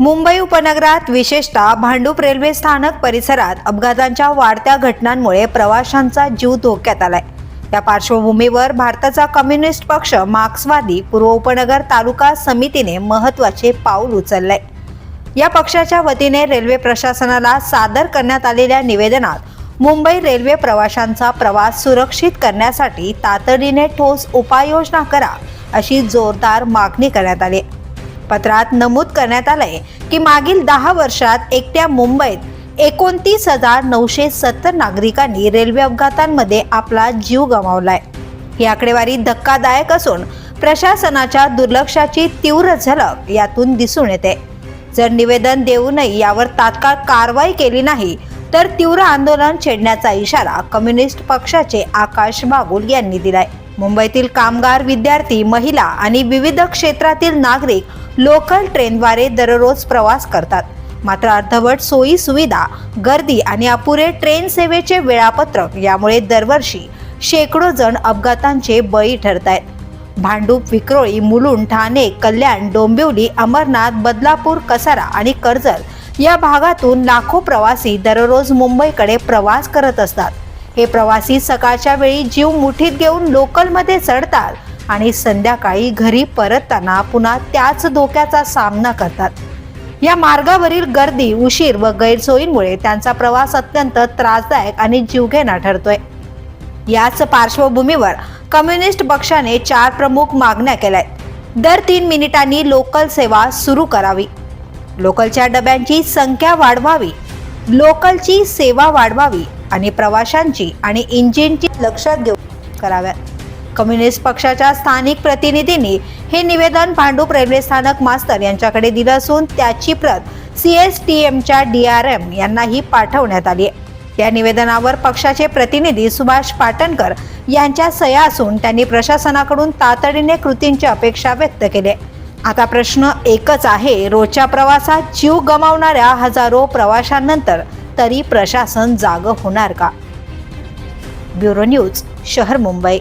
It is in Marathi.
मुंबई उपनगरात विशेषतः भांडूप रेल्वे स्थानक परिसरात अपघातांच्या वाढत्या घटनांमुळे प्रवाशांचा जीव धोक्यात आलाय. त्या पार्श्वभूमीवर भारताचा कम्युनिस्ट पक्ष मार्क्सवादी पूर्व उपनगर तालुका समितीने महत्त्वाचे पाऊल उचललंय. या पक्षाच्या वतीने रेल्वे प्रशासनाला सादर करण्यात आलेल्या निवेदनात मुंबई रेल्वे प्रवाशांचा प्रवास सुरक्षित करण्यासाठी तातडीने ठोस उपाययोजना करा अशी जोरदार मागणी करण्यात आली आहे. पत्रात नमूद करण्यात आलंय की मागील दहा वर्षात एकट्या मुंबईत एकोणतीस हजार नऊशे सत्तर नागरिकांनी रेल्वे अपघातांमध्ये आपला जीव गमावलाय. ही आकडेवारी धक्कादायक असून प्रशासनाच्या दुर्लक्षाची तीव्र झलक यातून दिसून येते. जर निवेदन देऊनही यावर तात्काळ कारवाई केली नाही तर तीव्र आंदोलन छेडण्याचा इशारा कम्युनिस्ट पक्षाचे आकाश बागुल यांनी दिलाय. मुंबईतील कामगार विद्यार्थी महिला आणि विविध क्षेत्रातील नागरिक लोकल ट्रेनद्वारे दररोज प्रवास करतात. मात्र अर्धवट सोयी सुविधा गर्दी आणि अपुरे ट्रेन सेवेचे वेळापत्रक यामुळे दरवर्षी शेकडो जण अपघातांचे बळी ठरत आहेत भांडूप विक्रोळी मुलुंड ठाणे कल्याण डोंबिवली अमरनाथ बदलापूर कसारा आणि कर्जत या भागातून लाखो प्रवासी दररोज मुंबईकडे प्रवास करत असतात. हे प्रवासी सकाळच्या वेळी जीव मुठीत घेऊन लोकलमध्ये चढतात आणि संध्याकाळी घरी परतताना पुन्हा त्याच धोक्याचा सामना करतात. या मार्गावरील गर्दी उशीर व गैरसोयींमुळे त्यांचा प्रवास अत्यंत त्रासदायक आणि जीवघेणा ठरतोय. याच पार्श्वभूमीवर कम्युनिस्ट पक्षाने चार प्रमुख मागण्या केल्या आहेत. दर तीन मिनिटांनी लोकल सेवा सुरू करावी. लोकलच्या डब्यांची संख्या वाढवावी लोकलची सेवा वाढवावी आणि प्रवाशांची आणि इंजिनची लक्षात घेऊन कराव्यात. कम्युनिस्ट पक्षाच्या स्थानिक प्रतिनिधींनी हे निवेदन भांडूप रेल्वे स्थानक मास्तर यांच्याकडे दिलं असून त्याची प्रत सी एस टी एमच्या डी आर एम यांनाही पाठवण्यात आली आहे. या निवेदनावर पक्षाचे प्रतिनिधी सुभाष पाटणकर यांच्या सह्या असून त्यांनी प्रशासनाकडून तातडीने कृतींची अपेक्षा व्यक्त केली आता प्रश्न एकच आहे रोजच्या प्रवासात जीव गमावणाऱ्या हजारो प्रवाशांनंतर तरी प्रशासन जाग होणार का? ब्युरो न्यूज शहर मुंबई.